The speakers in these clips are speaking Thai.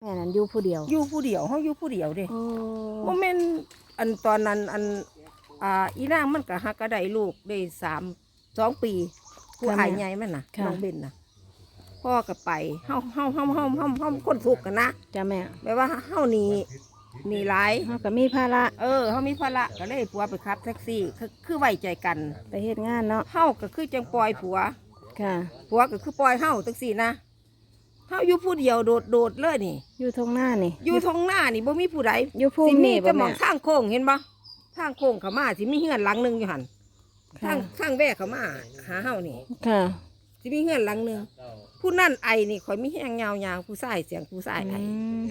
แม่นั้นอยู่ผู้เดียวอยู่ผู้เดียวเฮาอยู่ผู้เดียวเด้โอ้บ่แม่นอันตอนนั้นอันอ่าอีนางมันก็ฮักก็ได้ลูกได้สามสองปีผู้อายใหญ่มันน่ะน้องเบนน่ะพ่อก็ไปเฮาเฮาเฮาเฮาเฮาเฮาคนทุกข์กันนะจ้าแม่แปลว่าเฮานี่มีหลายเฮาก็มีภาระเออเฮามีภาระก็เลยผัวไปขับแท็กซี่คือคือไว้ใจกันไปเฮ็ดงานเนาะเฮาก็คือจังปล่อยผัว ค่ะผัวก็คือปล่อยเฮาจังซี่นะ เฮาอยู่ผู้เดียวโดดโดดเลยนี่ อยู่ทงหน้านี่ อยู่ทงหน้านี่บ่มีผู้ใดอยู่ภูสิมิมีนี่แต่บ่หมอแม่งทางโค้งเห็นบ่ทางโค้งเขามาสิมีเฮือนหลังหนึงอยู่หั่นค่ะทางทางแวกเขามาหาเฮานี่ค่ะสิมีเฮือนหลังหนึงผู้นั่นไอนี่ข่อยมีแห้งยาวๆผู้ชายเสียงผู้ชายไออืม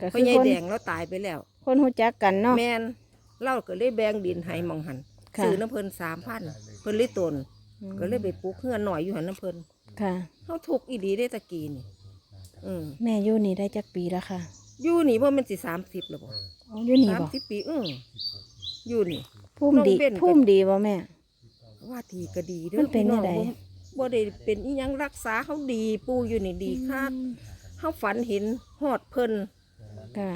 ก็พ่คืออใหญ่คนแดงเราตายไปแล้ว คนฮู้จักกันเนาะ แม่นเราก็เลยแบ่งดินให้หมองหันค่ะ ซื้อน้ำเพิ่น3,000เพิ่นเลยตนอืมก็เลยไปปลูกเฮือนหน่อยอยู่หันน้ำเพิ่นค่ะเฮาทุกข์อีหลีได้ตะกี้นี่ อืมแม่อยู่นี่ได้จักปีแล้วค่ะอยู่นี่บ่แม่นสิ30แล้วบ่อ๋ออยู่นี่บ่30ปีเอออยู่นี่ภูมิดีน้องเบ้นก็ภูมิดีบ่แม่ ว่าดีก็ดีเด้อมันเป็นพี่องจั่งใด บ่บ่ได้เป็นอีหยังรักษาเขาดีปู่อยู่นี่ดีคักเฮาฝันเห็นฮอดเพิ่นค่ะ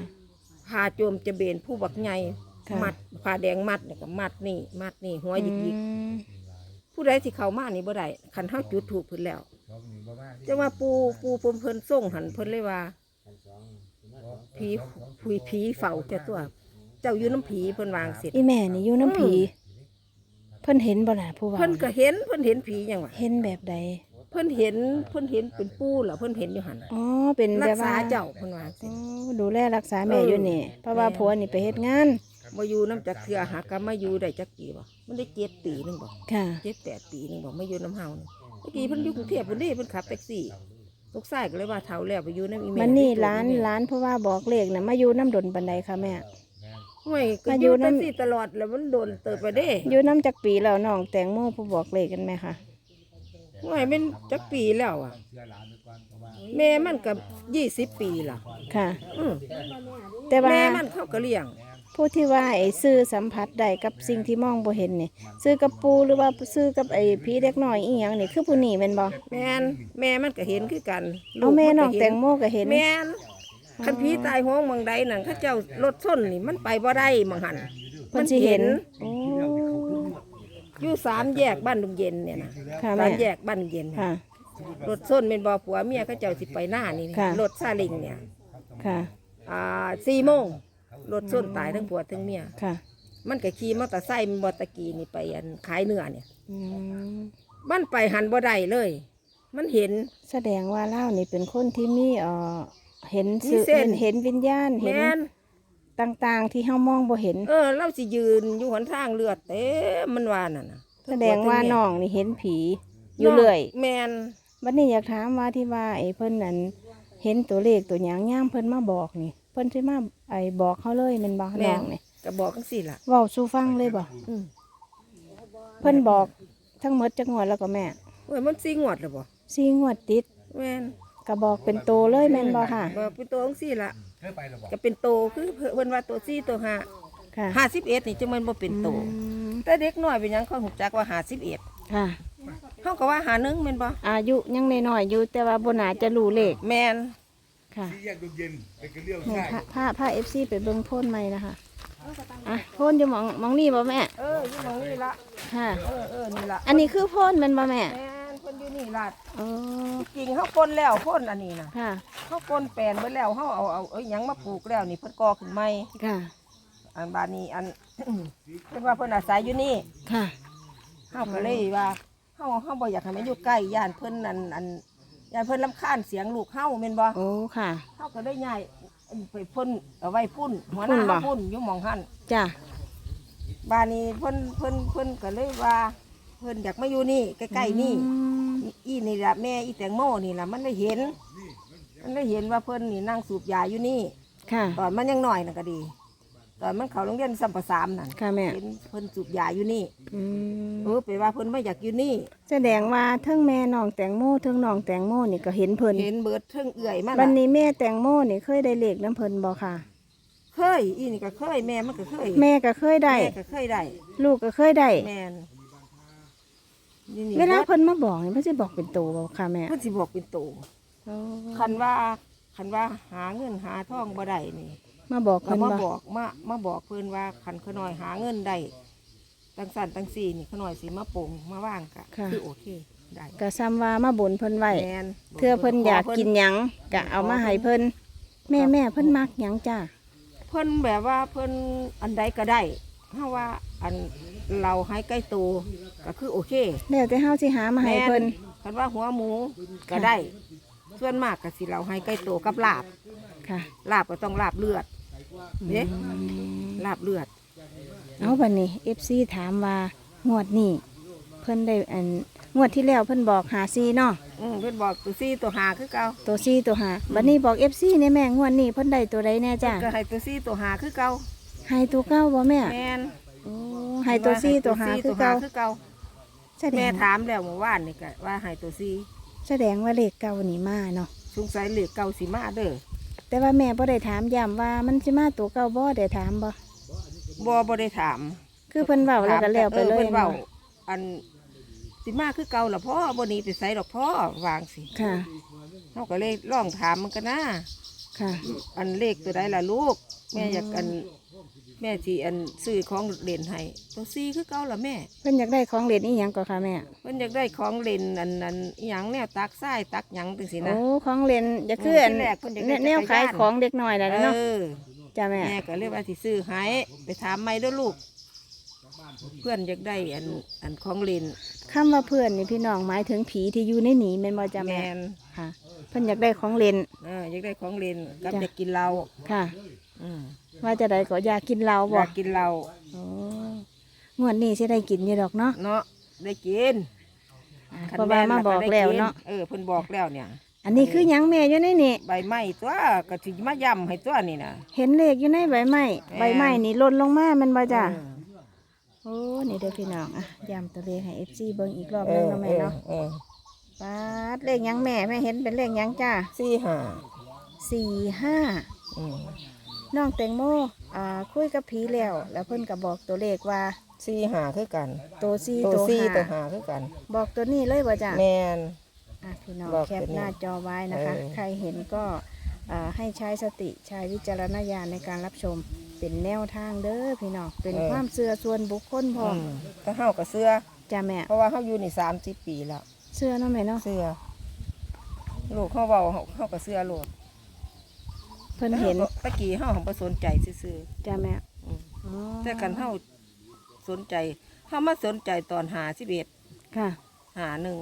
พาโจมจะเบนผู้บักใหญ่ค่ะ มัดผ้าแดงมัดแล้วก็มัดนี่ มัดนี่หัวหยิกหยิกอืมผู้ใดที่เข้ามานี่บ่ได้คันเฮาจุดถูกเพิ่นแล้ว จะว่าปูปูเพิ่นเพิ่นส่งหันเพิ่นเลยว่าผีผีผีเฝ้าเจ้าตัว เจ้าอยู่น้ำผีเพิ่นวางเสร็จอีแม่นี่อยู่น้ำผี เพิ่นเห็นบ่ล่ะผู้ว่าเพิ่นก็เห็นเพิ่นเห็นผีหยังวะเห็นแบบใดเพิ่นเห็นเพิ่นเห็นเป็นปูเหรอเพิ่นเห็นอยู่หันอ๋อเป็นรัแบกบษาว่าเจ้าเพิ่นวางเสร็อ๋จอดูแลรักษาแม่เออออยู่นี่เพราะว่าแม่ผัวนี่ไปเฮ็ดงานมาอยู่น้ำจักเทือหากะมาอยู่ได้จักกี่บ่มันได้เจ็ดปีหนึงบ่ค่ะ เจ็ดแปดปีหนึงบ่มาอยู่น้ำเฮานี่เมื่อกี้เพิ่นอยู่กรุงเทพเพิ่นนี่เพิ่นขับแท็กซี่ลูกชายก็เลยว่าเฒ่าแล้วไปอยู่น้ำอีแม่มันนี่ที่ตัวร้านอีแม่ร้านเพราะว่าบอกเลขน่ะมาอยู่น้ำดนบันไดค่ะแม่ ห่วยก็มาออยู่ยู่น้ำแท็กซี่ตลอดแล้วมันโดนเติบไปเด้อยู่น้ำจักปีแล้วน้องแตงโมผู้บอกเลขกันไหมคะห่วยเป็นจักปีแล้วอะ แม่มันก็ยี่สิบปีล่ะค่ะ อือแต่ว่าแม่มันเข้าก็เลี้ยง ผู้ที่ว่าไอ้ซื้อสัมผัสได้กับสิ่งที่มองบ่เห็นนี่ซื้อกับปูหรือว่าซื้อกับไอ้ผีเด็กน้อยอีหยังนี่คือผู้นี้แม่นบ่แม่นแม่มันก็เห็นคือกันเอาแม่น้องก็แตเห็งโมก็เห็นแม่นคันผีตายห้องเมืองใดนั่นเขาเจ้ารถส้นนี่มันไปบ่ได้มังหันเพิ่นสิเห็นโอ้อยู่สามแยกบ้านดุงเย็นเนี่ยนะค่ะสาแม่มแยกบ้านดุงเย็นน่ะค่ะรถส้นเป็นบ่ผัวเมียเขาเจ้าสิไปหน้านี่ค่ะรถซาเลิงเนี่ยค่ะ อ่าสี่โมง รถส้นตายทั้งผัวทั้งเมีย ค่ะมันก็ขี่มอเตอร์ไซค์มันบอตะกี้นี่ไปอันขายเนื้อเนี่ยอืมมันไปหันบ่ได้เลย มันเห็น แสดงว่าเล่านี่เป็นคนที่มีเอ่อเห็นสื่อมีเส้เห็น นเห็นวิญญาณเห็นแม่นต่างๆ ที่เฮามองบ่เห็น เออเราสิยืนอยู่หนทางเลือดเต็มมันว่านั่นน่ะแสดงว่าน้องนี่เห็นผีอยู่เรื่อยแมนบัดนี้อยากถามว่าที่ว่าไอ้เพิ่นนั้นเห็นตัวเลขตัวหยังย่ามเพิ่นมาบอกนี่เพิ่นสิมาไอ้บอกเขาเลยแมันบ่แมน้อนงนี่ก็บอกจังซี่ล่ะ เว้าสู่ฟังเลยบ่อืมเพิ่นบอกทั้งหมดจักงวดแล้วก็แม่เว้ยมันสิงวดแล้วบ่สี่งวดติดแม่นก็บอกเป็นโตเลยแม่นบ่ค่ะบอกเป็นตัวจังซี่ล่ะก็เป็นโตคือเพิ่นว่าตัวสี่ตัวห้าค่ะห้าสิบเอ็ดนี่จังมันบ่เป็นโต อืมแต่เด็กน้อยเป็นหยังเขาหูจักว่าห้าสิบเอ็ดค่ะเขาก็ว่าหาหนึ่งแม่นบ่อายุยังน้อยๆอยู่แต่ว่าบ่น่าจะรู้เลขแม่น ค่ะที่แยกดมเย็นไปกันเลี้ยวนี่ใช่ผ้าผ้าผ้า FC ไปเบิ่งโพนใหม่นะคะอะโพนอยู่หมองหมองนี่บ่แม่เอออยู่หมองนี่ละค่ะ เออเออนี่ละอันนี้คือโพนแมันบ่แม่แม่นเพิ่นอยู่นี่ละอ๋อจริงเขาปนแล้วพ่นอันนี้นะค่ะ เขาปนแปลนเบิดแล้วเขาเอาเอาเอาหยังมาปลูกแล้วนี่เพิ่นก่อขึ้นใหม่ค่ะ อันบานนี้อัน เพิ่นว่าเพิ่นอาศัยอยู่นี่ค่ะเฮาก็เลยว่าเฮาเฮาบ่อยากให้มันอยู่ใกล้ย่านเพิ่นอันอัน ย่านเพิ่นรำคาญเสียงลูกเฮาแม่นบ่โอ้ค่ะ เฮาก็ได้ย้ายไปพ่นเอาไว้พุ่นหัวหน้าพุ่นบ่ เฮาพุ่นอยู่หม่องหั่นจ้ะบ้านนี้เพิ่นเพิ่นเพิ่นก็เลยว่า เพิ่นอยากมาอยู่นี่ใกล้ๆนี่ อืมอีนี่ล่ะแม่อีแตงโมนี่ล่ะมันได้เห็น มันได้เห็นว่าเพิ่นนี่นั่งสูบยาอยู่นี่ ค่ะ ตอนมันยังน้อยน่ะก็ดี ตอนมันเข้าโรงเรียนสัมปสามนั่นค่ะแม่ เห็นเพิ่นสูบยาอยู่นี่อืมเออไปว่าเพิ่นไม่อยากอยู่นี่ แสดงว่าเทั้งแม่น้องแตงโมเทั้งน้องแตงโมนี่ก็เห็นเพิ่นเห็นเบิดเทิงเอื่อยมาวัละนนี้แม่แตงโมนี่เคยได้เลขน้ำเพิ่นบ่ค่ะ เคยอีนี่ก็เคยแม่มันก็เคยแม่ก็เคยได้ แม่ก็เคยได้ลูกก็เคยได้ แม่นนี่นี่เวลาเพิ่นมาบอกนี่เพิ่นสิบอกเป็นโตบ่ค่ะแม่เพิ่นสิบอกเป็นโตโอ้คันว่าคันว่าหาเงินหาทองบ่ได้นี่ มาบอกก็เพิ่นมาบ่บอกมามาบอกเพิ่นว่าคันขน้อยหาเงินได้ตั้งสั่นตั้งสี่นี่ขน้อยสิมาปลงมาว่างกะคือโอเคได้ก็ซ้ำว่ามาบ่นเพิ่นไว้แมนเทื่อเพิ่นอยากกินหยังก็เอามาให้เพิ่นแม่แม่เพิ่นมักหยังจ้าเพิ่นแบบว่าเพิ่นอันใดก็ได้ถ้าว่าอันเราให้ใกล้ตัวก็คือโอเค แล้วแต่เฮาสิหามาให้เพิ่นคันว่าหัวหมูก็ได้ ส่วนมากก็สิเราให้ใกล้ตัวกับลาบค่ะ ลาบก็ต้องลาบเลือด เด้ลาบเลือด เอาบัดนี้ FC ถามว่างวดนี้เพิ่นได้อันงวดที่แล้วเพิ่นบอกหาซีเนาะอืมเพิ่นบอกตัวซี่ตัวหาคือเก่าตัวซีตัวหาบัดนี้บอก FC ในแม่งวดนี้เพิ่นได้ตัวใดแน่จ้าก็ให้ตัวซี่ตัวหาคือเก่าให้ตัวเก้าบ่แม่แมนโอ้ให้ตัวซีตัวหาคือเก่าคือเก่าแสดแม่งถามแล้วเมื่อวานนี่ก็ว่าให้ตัวซี่แสดงว่าเลขเก่านี่มาเนาะสงสัยเหลือเก่าสิมาเด้อ แต่ว่าแม่บ่ได้ถามย้ำว่ามันสิมาตัวเก่าบ่ได้ถามบ่บ่บ่ได้ถามคือเพิ่นเว้าแล้วก็แล้วไปเลออยเพิ่นเว้าเนาะอันสิมาคือเก่าล่ะพ่อบ่หนี้ไปไสดอกพ่อวางสิค่ะเฮาก็เลยลองถามมันก็นะ ค่ะ อันเลขตัวใดล่ะลูก แม่อยากอัน แม่สิอันซื้อของเล่นให้ตัวซี่คือเก่าล่ะแม่ เพิ่นอยากได้ของเล่นอีหยังก็ค่ะแม่ เพิ่นอยากได้ของเล่นอันอันอิหยังแนวตักทรายตักหยังจังซี่นะ โอ้ของเล่นอยากคืออันที่แรกเพิ่นอยากได้แนวขายจักรยานของเด็กน้อยนั่นเอเนาะอจ้าแม่ แม่ก็เลยว่าสิซื้อให้ไปถามไม่ด้วยลูก เพื่อนอยากได้อันอันของเล่นคำว่าเพื่อนนี่พี่น้องหมายถึงผีที่อยู่ในหนีแม่นบ่จ้าแมแม่น ค่ะเพิ่นอยากได้ของเล่นเอออยากได้ของเล่นกับจ้ะอยากกินเหล้าค่ะ อืมว่าจะได้ก็อยากกินเหล้าอบ่ยากกินเหล้าโอ้งวดนี้สิได้กินอยู่ดอกเนาะเนาะได้กินอ่าคันเพราะว่ามาบอกแล้วเนาะเออเพิ่นบอกแล้วเนี่ย อันนี้คือหยังแม่อยู่ในนี่ใบไม้ตัวก็สิมาย่ำให้ตัวนี่นะ เห็นเลขอยู่ในใบไม้แม่นใบไม้นี่หล่นลงมาแมันบ่จ้าเออ โอ้นี่เด้อพี่น้องอะย้ำตัวเลขให้ FC เบิ่งอีกรอบเอหนึงอเนาะแม่เนาะ เออ ปาดเลขหยังแม่แม่เห็นเป็นเลขหยังจ้าสี่ห้าสี่ห้าอืมน้องแตงโมอ่าคุยกับผีแล้ว แล้วเพิ่นก็บอกตัวเลขว่าสี่ห้าคือกัน ตัวสี่ตัวตัวสี่ตัวห้าห้าคือกัน บอกตัวนี้เลยบ่จ้า แมน อะพี่น้องบอกแคปตัวนี้หน้าจอไว้นะคะ เออ ใครเห็นก็อ่าให้ใช้สติใช้วิจารณญาณในการรับชม เป็นแนวทางเด้อพี่น้อง เป็นความเชื่อส่วนบุคคลพร้อมอืมก็เฮากับเสื้อ จ้าแม่ เพราะว่าเฮาอยู่นี่สามสิบปีแล้ว เชื่อเนาะแม่เนาะเสื้อลูกเขาเบาเขาเขาก็เสื้อโลดเพิ่นเห็นตะกี้เขาของบ่สนใจซื่อจ้าแม่ๆอืมอ๋อแต่กันเขาสนใจเขามาสนใจตอนหาสิบเอ็ดค่ะ หาหนึ่ง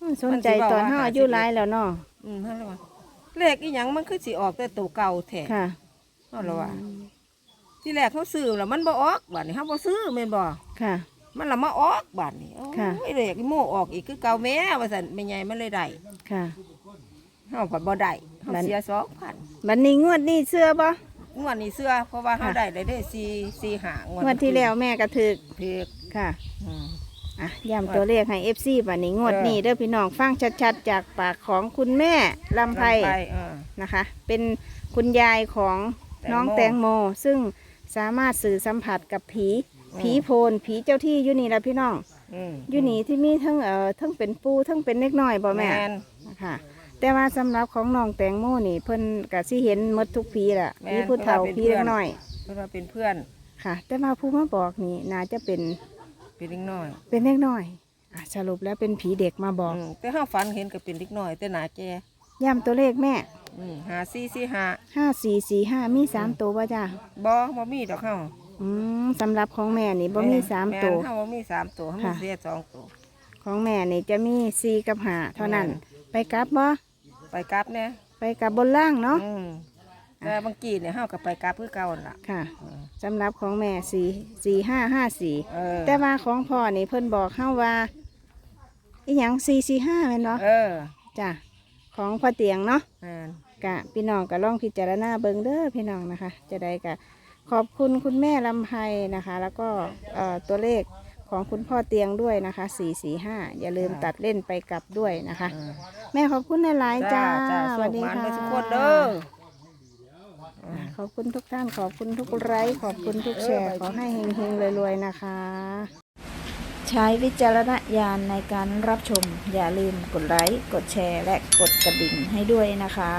อืมสนใจตอนเฮาอายุหลายแล้วเนาะอืมนั่นแหละว่าเลขอีหยังมันคือสิออกแต่ตัวเก่าแท้ค่ะนั่นแหละว่าที่แรกเขาซื้อแล้วมันบ่ออกบัดนี้เขาบ่ซื้อแม่นบ่ค่ะ มันละมาออกบัดนี้โอ้ค่ะ ยเลขอีโมออกอีกคือเก่าแม่ว่าซั่นแม่ใหญ่มันเลยได้ค่ะ เฮาผัดบ่ได้เฮาบัดเสีย2,000บัดนี้งวดนี้เชื่อบ่ งวดนี้เสื้อเพราะว่าเฮาค่ะ ได้ได้ได้4 4หางวดงวดที่แล้วแม่ก็ถึกถูกค่ะอืม อะย้ำตัวเลขให้ FC บัดนี้งวดเออนี้เด้อพี่น้องฟังชัดๆ จากปากของคุณแม่ลำไพลำไปเออ นะคะ เป็นคุณยายของน้องแตแตงงโม โม ซึ่งสามารถสื่อสัมผัสกับผีอืม ผีโพนผีเจ้าที่อยู่นี่แหละพี่น้องอืมอยู่นี่ที่มีทั้งเอ่อทั้งเป็นปูทั้งเป็นเล็กน้อยบ่แม่นนะคะแต่ว่าสำหรับของน้องแตงโมนี่ เพิ่นก็สิเห็นหมดทุกผีแหละแม่นมีผู้เฒ่าเพราะว่าเป็นผีเพื่เล็อนกน้อยเพราะว่าเป็นเพื่อน ค่ะ แต่ว่าผู้มาบอกนี่น่าจะเป็นเป็นเด็กน้อย เป็นเล็กน้อยอะสรุปแล้วเป็นผีเด็กมาบอกอืมแต่เฮาฝันเห็นก็เป็นเด็กน้อย แต่หน้าแก่ย้ำตัวเลขแม่อืมหาซี่ซี่หาห้าสี่สี่ห้ามีสามตัวป่ะจ้าบ่บ่มีดอกเฮา อืมสำหรับของแม่นี่บ่มีสามแนตัวเฮาบ่มีสามตัวเฮามีค่ะ เสียสองตัว ของแม่นี่จะมีสี่กับห้าเท่านั้นไปกลับบ่ไปกลับแน่ไปกลับบนล่างเนาะอืมแต่บางกีเนี่ยเฮาก็ไปกลับคือเก่านั่นล่ะค่ะอืมสำหรับของแม่สี่สี่ห้าห้าสี่เออแต่ว่าของพ่อนี่เพิ่นบอกเฮาว่าอีหยังสี่สี่ห้าแม่นบ่เออจ้ะของพ่อเตียงเนาะ แม่น กะพี่น้องก็ลองพิจารณาเบิ่งเด้อพี่น้องนะคะ จะได้กะ ขอบคุณคุณแม่ลำไพนะคะ แล้วก็เอ่อตัวเลขของคุณพ่อเตียงด้วยนะคะ445อย่าลืมตัดเล่นไปกลับด้วยนะคะเออแม่ขอบคุณหลายๆจ้าจ้าจ้าสสุวัสขดีมันค่ะไปทุกคนเด้ออ่าขอบคุณทุกท่านขอบคุณทุกไลค์ขอบคุณทุกแชร์ ขอให้เฮงๆรวยๆนะคะ ใช้วิจารณญาณในการรับชม อย่าลืมกดไลค์กดแชร์ และกดกระดิ่งให้ด้วยนะคะ